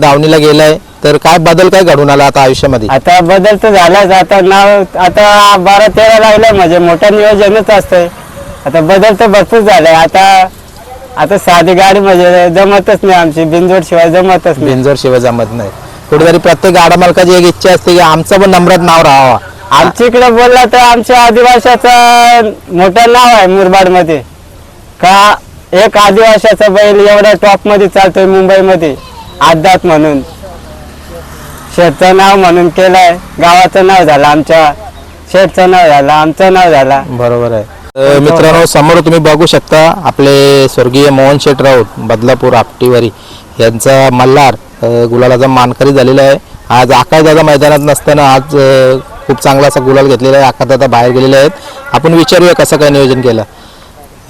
दावणीला गेलाय तर काय बदल काय घडून आला आता आयुष्यामध्ये? आता बदल तर झालाच. आता नाव आता बारा तेरा लागलं म्हणजे मोठं नियोजनच असतंय. आता बदल तर भरपूर झालाय. आता आता साधी गाडी म्हणजे जमतच नाही आमची. बिनजोड शिवाय जमतच नाही. बिंजोर शिवाय जमत नाही. कुठेतरी प्रत्येक गाडा मालकाची एक इच्छा असते की आमचं पण नम्रत नाव राहावा. आमच्या इकडे बोलला तर आमच्या आदिवाशाचं मोठं नाव आहे मुरबाडमध्ये का एक आदिवाशाचा बैल एवढ्या टॉपमध्ये चालतोय मुंबईमध्ये. आदात म्हणून. शेठचं नाव म्हणून केलंय. गावाचं नाव झालं आमच्या. शेठचं नाव झालं आमचं नाव झालं. बरोबर आहे. मित्रांनो समोर तुम्ही बघू शकता आपले स्वर्गीय मोहन शेठ राऊत बदलापूर आपटीवारी यांचा मल्हार अ, गुलालाचा मानकरी झालेला आहे. आज आकाशदादा मैदानात नसताना आज अ, खूप चांगला असा गुलाल घेतलेला आहे. आकाशदादा बाहेर गेलेले आहेत. आपण विचारूया कसं काय नियोजन केलं.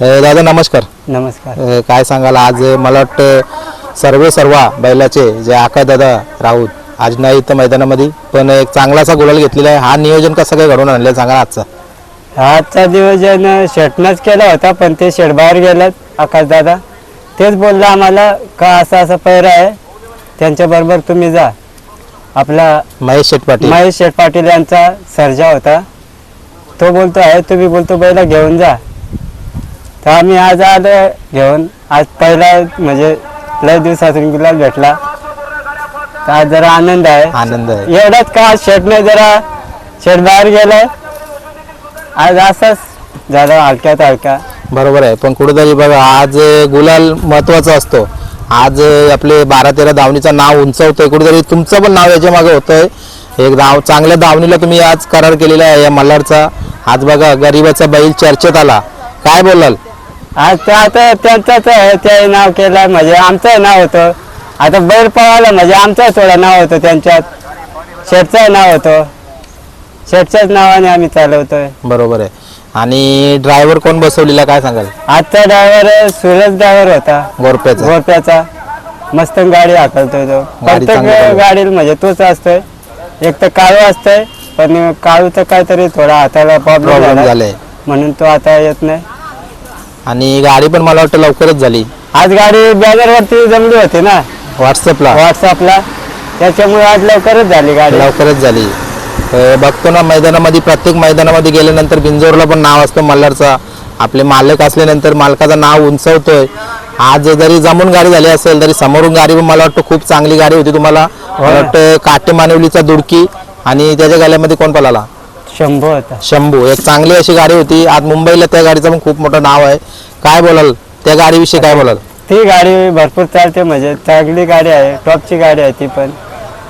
अ, दादा नमस्कार. नमस्कार. अ, काय सांगाल? आज मला वाटतं सर्वे सर्वा बैलाचे जे आकाशदादा राऊत. आज नाही इथं मैदानामध्ये पण एक चांगलासा गुलाल घेतलेला आहे. हा नियोजन कसं काय घडून आणलं सांगा आजचा? आजचा नियोजन शेटनंच केला होता पण ते शेट बाहेर गेलेत आकाश दादा. तेच बोलला आम्हाला का असा असा पैरा आहे? त्यांच्या बरोबर तुम्ही जा. आपला महेश शेठ पाटील. महेश शेठ पाटील यांचा सर्जा होता. तो बोलतो आहे तुम्ही बोलतो बैला घेऊन जा. तर आम्ही आज आलो घेऊन. आज पहिला म्हणजे लय दिवसातून गुलाल भेटला. आज जरा आनंद आहे. आनंद आहे. एवढाच का? शेटने जरा शेट बाहेर गेलाय आज असंच झालं हलक्यात हलका बरोबर आहे. पण कुठेतरी बघा आज गुलाल महत्त्वाचा असतो. आज आपले बारा तेरा धावणीचं नाव उंचवतोय. कुठेतरी तुमचं पण नाव याच्या मागे होतंय. एक धाव चांगल्या धावणीला तुम्ही आज करार केलेला आहे या मल्हारचा. आज बघा गरीबाचा बैल चर्चेत आला. काय बोलाल? आज ते आता त्यांचंच आहे ते नाव केलं म्हणजे आमचं नाव होतं. आता बैल पळाला म्हणजे आमचं थोडं नाव होतं त्यांच्यात. शेठचं नाव होतं. शेठच्याच नावाने आम्ही चालवतोय. बरोबर आहे. आणि ड्रायव्हर कोण बसवलेला काय सांगाल? आजचा ड्रायव्हर सुरज ड्रायव्हर होता. गोरप्याचा. गोरप्याचा. मस्त गाडी हाकलतोय तो. गाडी चांगली प्रत्येक चालवतो. गाडीला म्हणजे तोच असतोय. एक तर काळू असतंय पण काळूचं काहीतरी थोडा हाताला प्रॉब्लेम प्रॉब्लेम झाला. झाले म्हणून तो आता येत नाही. आणि गाडी पण मला वाटतं लवकरच झाली. आज गाडी बॅनर वरती जमली होती ना? व्हॉट्सअपला व्हॉट्सअपला त्याच्यामुळे आज लवकरच झाली गाडी. लवकरच झाली. अ, बघतो ना मैदानामध्ये प्रत्येक मैदानामध्ये गेल्यानंतर बिंजोरला पण नाव असतं मल्हारचा. आपले मालक असल्यानंतर मालकाचं नाव उंचवतोय. आज जरी जमून गाडी झाली असेल तरी समोरून गाडी पण मला वाटतं खूप चांगली गाडी होती तुम्हाला. मला वाटतं काटे मानवलीचा दुडकी आणि त्याच्या गाड्यामध्ये कोण पळाला? शंभू होता शंभू. एक चांगली अशी गाडी होती. आज मुंबईला त्या गाडीचं पण खूप मोठं नाव आहे. काय बोलाल? त्या गाडीविषयी काय बोलाल? ती गाडी भरपूर चालते म्हणजे चांगली गाडी आहे. टॉपची गाडी आहे ती पण.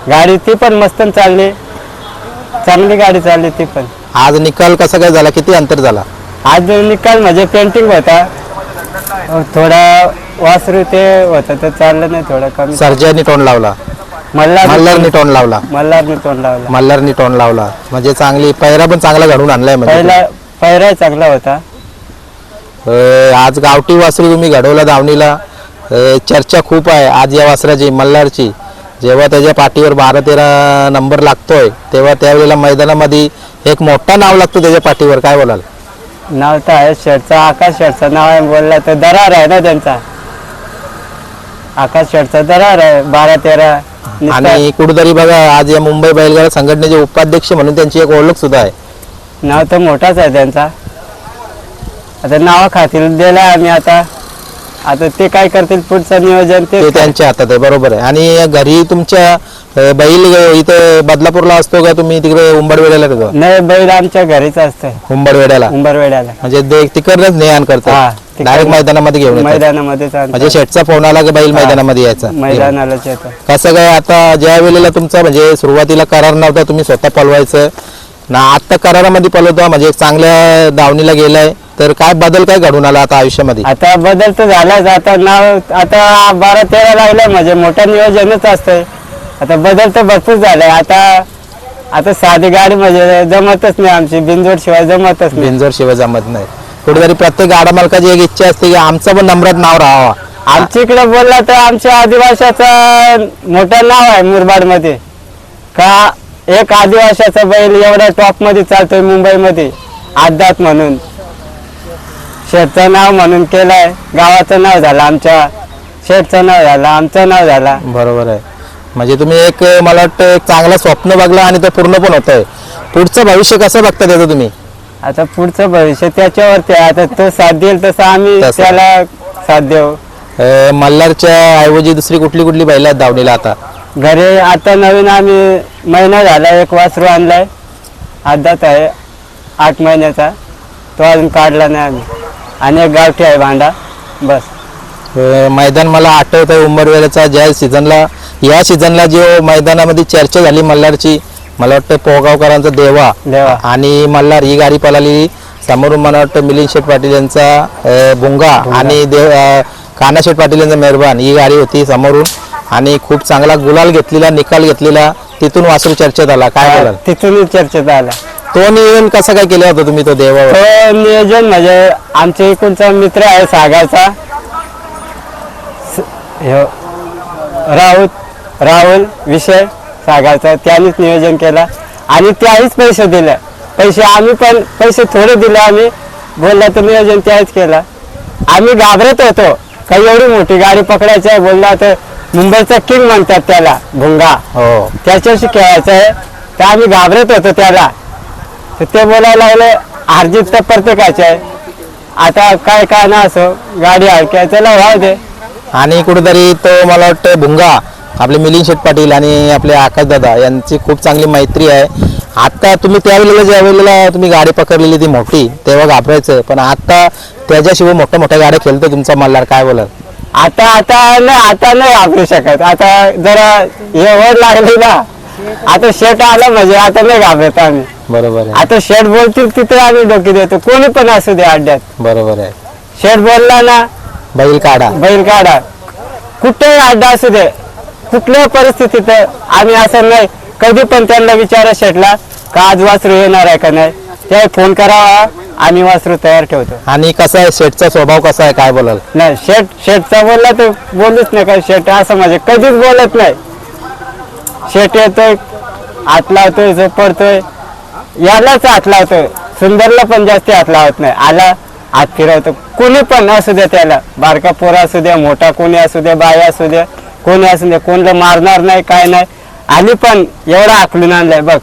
गाडी ती पण मस्त चालली चांगली. गाडी चालली ती पण. आज निकाल कसा काय झाला? किती अंतर झाला? आज निकाल म्हणजे पेंटिंग होता. थोडा वासरू ते होतं तर चाललं नाही थोडं कमी. सर्जानी टोन लावला. मल्हार मल्हारनी टोन लावला. मल्हारने तोंड लावला. मल्हारनी टोन लावला. म्हणजे चांगली पैरा पण चांगला घडून आणलाय म्हणजे पहिला पहिला चांगला होता. अं, आज गावठी वासरू तुम्ही घडवला धावणीला अं, चर्चा खूप आहे आज या वासराची मल्हारची. जेव्हा त्याच्या पाठीवर बारा तेरा नंबर लागतोय तेव्हा त्यावेळेला मैदानामध्ये एक मोठा नाव लागतो त्याच्या पाठीवर. काय बोलाल? नाव तर आहे शेठचा आकाश शेठचं नाव आहे बोलला तर दरार आहे ना त्यांचा. आकाश शेठचा दरार आहे बारा तेरा आणि कुठेतरी बघा आज या मुंबई बैलगाडा संघटनेचे उपाध्यक्ष म्हणून त्यांची एक ओळख सुद्धा आहे. नाव तर मोठाच आहे त्यांचा. आता नावा खातील दिला आम्ही आता. आता ते काय करतील पुढचं नियोजन ते ते त्यांच्या हातात आहे बरोबर आहे. आणि घरी तुमच्या अं, बैल इथं बदलापूरला असतो का तुम्ही तिकडे उंबडवेड्याला येतो नाही बैल आमच्या घरीच असतंय. उंबडवेड्याला उंबरवेड्याला. म्हणजे ते तिकडनंच ने आण हा, तिकडनं. डायरेक्ट मैदानामध्ये घेऊन येतात. आणतो. म्हणजे शेटचा फोन आला की बैल मैदानामध्ये यायचा? मैदानालाच येतो कसं काय आता ज्या वेळेला तुमचा म्हणजे सुरुवातीला करार नव्हता तुम्ही स्वतः पलवायचं. ना आता करारामध्ये पलवता म्हणजे एक चांगल्या दावणीला गेलाय तर काय बदल काय घडून आला आता आयुष्यामध्ये? आता बदल तर झालाच. आता नाव आता बारा तेरा लागलं म्हणजे मोठं नियोजनच असतंय. आता बदल तर भरपूर झालाय. आता आता साधी गाडी म्हणजे जमतच नाही आमची. बिनजोड शिवाय जमतच नाही. बिंजोर शिवाय जमत नाही. कुठेतरी प्रत्येक गाडा मालकाची एक इच्छा असते की आमचं पण नम्रत नाव राहावा. आमच्या इकडे बोलला तर आमच्या आदिवाशाचं मोठं नाव आहे मुरबाडमध्ये का एक आदिवाशाचा बैल एवढ्या टॉपमध्ये चालतोय मुंबईमध्ये आदात म्हणून. शेठचं नाव म्हणून केलंय गावाचं नाव झालं आमच्या शेठचं नाव झालं आमचं नाव झालं. बरोबर आहे. म्हणजे तुम्ही एक मला वाटतं एक चांगला स्वप्न बघला आणि ते पूर्ण पण होत आहे पुढचं भविष्य कसं बघता त्याचं तुम्ही? आता पुढचं भविष्य त्याच्यावरती आहे. आता तो साथ देईल तसं आम्ही तसं. त्याला साथ देऊ. अं, मल्हारच्या ऐवजी दुसरी कुठली कुठली बैल आहेत धावणीला आता? घरी आता नवीन आम्ही महिना झाला एक वासरू आणलाय. आदात आहे आठ महिन्याचा. तो अजून काढला नाही आम्ही. आणि एक गावठी आहे भांडा. बस. अं, मैदान मला आठवत आहे उंबरवेल्याचा ज्या सीझनला या सीझनला जो मैदानामध्ये चर्चा झाली मल्हारची मला वाटतं पोहगावकरांचा देवा देवा. आणि मल्हार ही गाडी पळाली. समोरून मला वाटतं मिलिंद शेठ पाटील यांचा अं, भुंगा आणि देव अं, शेठ पाटील यांचा मेहरबान ही गाडी होती समोरून. आणि खूप चांगला गुलाल घेतलेला निकाल घेतलेला तिथून वासरू चर्चेत आला. काय बोलाल? तिथून चर्चेत आला. तो नियोजन कसं काय केलं होतं तुम्ही तो देवावर? तो नियोजन म्हणजे आमच्या इकडचा मित्र आहे सागाचा. स- ह्यो राऊत राहुल विषय. सागाचा त्यानेच नियोजन केला. आणि त्याहीच पैसे दिले. पैसे आम्ही पण पैसे थोडे दिले आम्ही. बोलला तर नियोजन त्याच केला. आम्ही घाबरत होतो. काही एवढी मोठी गाडी पकडायची आहे बोलला तर मुंबईचा किंग म्हणतात त्याला भुंगा. हो. त्याच्याशी खेळायचं आहे. तर आम्ही घाबरत होतो त्याला. तर ते बोलायला लागले हारजीत तर प्रत्येकाचे आहे. आता काय काय ना असो गाडी हलक्या चला व्हाव दे. आणि कुठेतरी तो मला वाटतं भुंगा. आपले मिलिंद शेठ पाटील आणि आपले आकाश दादा यांची खूप चांगली मैत्री आहे. आता तुम्ही त्यावेळेला ज्या वेळेला तुम्ही गाडी पकडलेली ती मोठी तेव्हा घाबरायचं पण आता त्याच्याशिवाय मोठ्या मोठ्या गाड्या खेळतो तुमचा मल्हार काय बोलाल? आता आता नाही आता नाही वापरू शकत. आता जरा हे वर लागली ना आता शेट आलं म्हणजे आता नाही घाबरत आम्ही. बरोबर आहे. आता शेट बोलतील तिथे आम्ही डोकी देतो. कोणी पण असू दे अड्ड्यात. बरोबर आहे. शेट बोलला ना बैल काढा. बैल काढा. कुठेही अड्डा असू दे. कुठल्याही परिस्थितीत आम्ही असं नाही. कधी पण त्यांना विचारा शेटला का आज वासरू येणार आहे का नाही? ते फोन करावा. आम्ही वासरू तयार ठेवतो. आणि कसा आहे शेठचा स्वभाव कसा आहे काय बोलाल? नाही शेट शेटचा बोलला तर बोलूच नाही का शेट असं म्हणजे कधीच बोलत नाही. शेट येतोय हात लावतोय झोपडतोय. यालाच हात लावतोय. सुंदरला पण जास्ती हात लावत नाही. आला हात फिरवतो. कोणी पण असू द्या त्याला. बारका पोरा असू द्या मोठा कोणी असू द्या बाया असू द्या. कोणी असू द्या कोणला मारणार नाही काय नाही. आणि पण एवढा आकलून आणलाय बघ.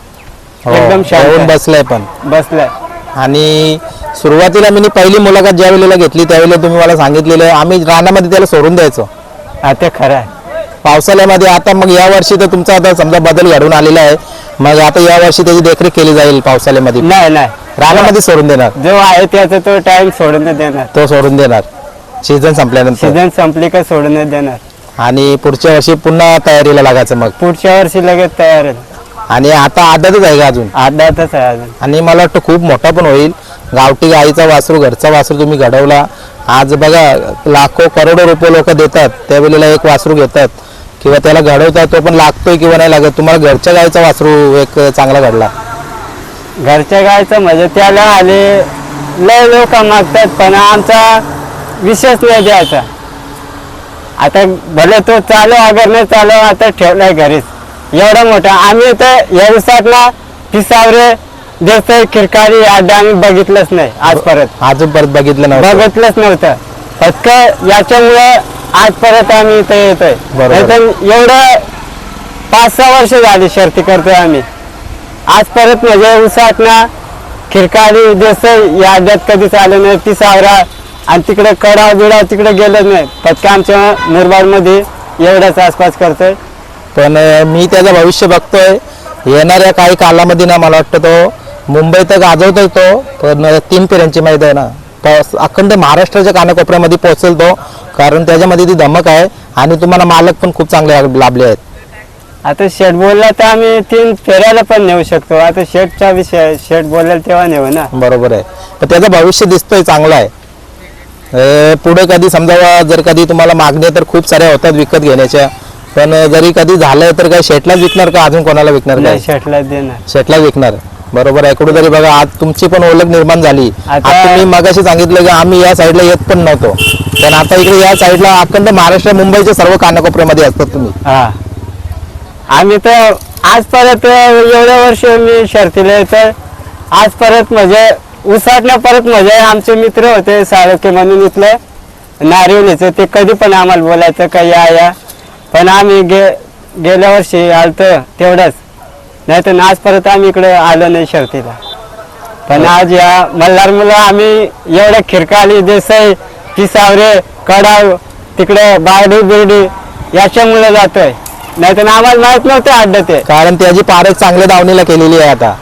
हो, एकदम शांत येऊन. बसलाय पण. बसलाय. आणि सुरुवातीला मी पहिली मुलाखत ज्या वेळेला घेतली त्यावेळेला तुम्ही मला सांगितलेलं आम्ही रानामध्ये त्याला सोडून द्यायचो. हा ते खरं आहे. पावसाळ्यामध्ये आता मग या वर्षी तर तुमचा आता समजा बदल घडून आलेला आहे मग आता या वर्षी त्याची देखरेख केली जाईल पावसाळ्यामध्ये? नाही नाही. रानामध्ये सोडून देणार? जो आहे त्याचा तो टाइम सोडून नाही देणार. तो सोडून देणार. सीझन संपल्यानंतर. सीझन संपली का सोडून नाही देणार. आणि पुढच्या वर्षी पुन्हा तयारीला लागायचं मग? पुढच्या वर्षी लगेच तयार आहे आणि आता आदतच आहे का अजून? आधातच आहे अजून. आणि मला वाटतं खूप मोठा पण होईल. गावठी गाईचा वासरू घरचा वासरू तुम्ही घडवला. आज बघा लाखो करोडो रुपये लोक देतात. त्यावेळेला एक वासरू घेतात. किंवा त्याला घडवतात तो पण लागतोय किंवा नाही लागत. तुम्हाला घरच्या गाईचा वासरू एक चांगला घडला. घरच्या गायचं म्हणजे त्याला आले लय लोक मागतात पण आमचा विषयच नाही द्यायचा. आता भले तो चालू अगर नाही चालू आता ठेवलाय घरीच. एवढा मोठा. आम्ही तर या दिवसातला पिसावरे देवसाई खिरकारी अड्डा आम्ही बघितलंच नाही आज परत. अजून परत बघितलं नव्हतं. बघितलंच नव्हतं. फक्त याच्यामुळे आज परत आम्ही इथे येतोय. बरोबर. नाहीतर एवढं पाच सहा वर्ष झाली शर्ती करतोय आम्ही. आज परत म्हणजे उसात ना खिरकाली देसाई या अड्ड्यात कधीच आलं नाही. ती सावरा आणि तिकडे कडा बिडा तिकडे गेलं नाही. फक्त आमच्या मुरबाडमध्ये एवढ्याच आसपास करतोय. पण मी त्याचं भविष्य बघतोय. येणाऱ्या काही कालामध्ये ना मला वाटतं तो मुंबई तर गाजवतोय तो पण तीन फेऱ्यांची माहिती आहे ना. तो अखंड महाराष्ट्राच्या कानाकोपऱ्यामध्ये पोहोचेल तो कारण त्याच्यामध्ये ती धमक आहे आणि तुम्हाला मालक पण खूप चांगले लाभ- लाभले आहेत. आता शेट बोलला तर आम्ही तीन फेऱ्याला पण नेऊ शकतो. आता शेटचा विषय शेट बोलला तेव्हा नेऊ ना. बरोबर आहे. पण त्याचं भविष्य दिसतोय चांगलं आहे. पुढे कधी समजा जर कधी तुम्हाला मागण्या तर खूप साऱ्या होतात विकत घेण्याच्या. पण जरी कधी झालं तर काय शेटलाच विकणार का? अजून कोणाला विकणार काय? शेटला देणार. शेटला विकणार. बरोबर आहे. कुठेतरी बघा आज तुमची पण ओळख निर्माण झाली. आता- तुम्ही मगाशी सांगितलं की आम्ही या साईडला येत पण नव्हतो. पण आता इकडे या साईडला अखंड महाराष्ट्र मुंबईच्या सर्व कानाकोपऱ्यामध्ये असतात तुम्ही. हा. आम्ही तर आज परत एवढ्या वर्ष मी शर्तीला आज परत म्हणजे उसाटला परत म्हणजे आमचे मित्र होते साळके म्हणून इथले. नारिवलीचे ते कधी पण आम्हाला बोलायचं का या या. पण आम्ही गे गेल्या वर्षी आलतं तेवढंच. नाही तर आज परत आम्ही इकडे आलो नाही शर्तीला. पण आज या मल्हार मुलं आम्ही एवढ्या खिरकाली देसाई पिसावरे कडाव तिकडे बारडी बिर्डी याच्यामुळे जातोय. नाही तर आम्हाला माहीत नव्हतं अड्डा ते. कारण त्याची पारख चांगल्या दावणीला केलेली आहे आता.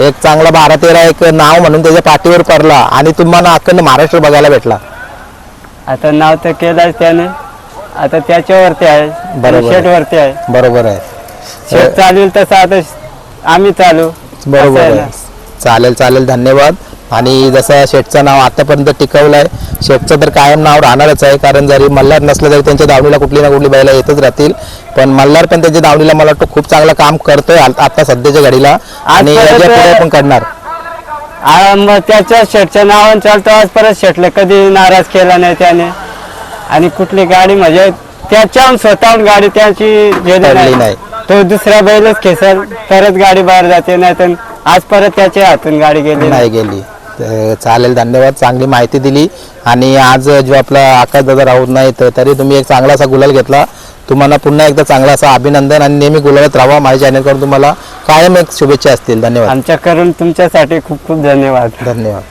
एक चांगला बारा तेरा एक नाव म्हणून त्याच्या पाठीवर पडला आणि तुम्हाला अखंड महाराष्ट्र बघायला भेटला. आता नाव तर केलंच त्याने. आता त्याच्यावरती आहे. बरोबर आहे. शेट वरती आहे. बरोबर आहे. शेट चालेल तसं आता आम्ही चालू. बरोबर असं आहे आहे. ना. चालेल चालेल. धन्यवाद. आणि जसं शेठचं नाव आतापर्यंत टिकवलं आहे शेठचं तर कायम नाव राहणारच आहे कारण जरी मल्हार नसलं तरी त्यांच्या दावणीला कुठली ना कुठली बैला येतच राहतील. पण मल्हार पण त्यांच्या दावणीला मला वाटतं खूप चांगलं काम करतोय आता सध्याच्या घडीला. आणि पण करणार. मग त्याच्या शेटच्या नावाने चालतो आज परत शेटले कधी नाराज केला नाही त्याने. आणि कुठली गाडी म्हणजे त्याच्याहून स्वतःहून गाडी त्याची नाही. तो दुसऱ्या बैलच खेचल तरच गाडी बाहेर जाते नाही तर आज परत त्याच्या हातून गाडी गेली नाही. गेली. चालेल धन्यवाद चांगली माहिती दिली. आणि आज जो आपला आकाश दादा राहत नाही तर तरी तुम्ही एक चांगला असा गुलाल घेतला. तुम्हाला पुन्हा एकदा चांगला असा अभिनंदन आणि नेहमी गुलालात राहा माझ्या चॅनल करून तुम्हाला कायम एक शुभेच्छा असतील. धन्यवाद. आमच्याकडून तुमच्यासाठी खूप खूप धन्यवाद. धन्यवाद.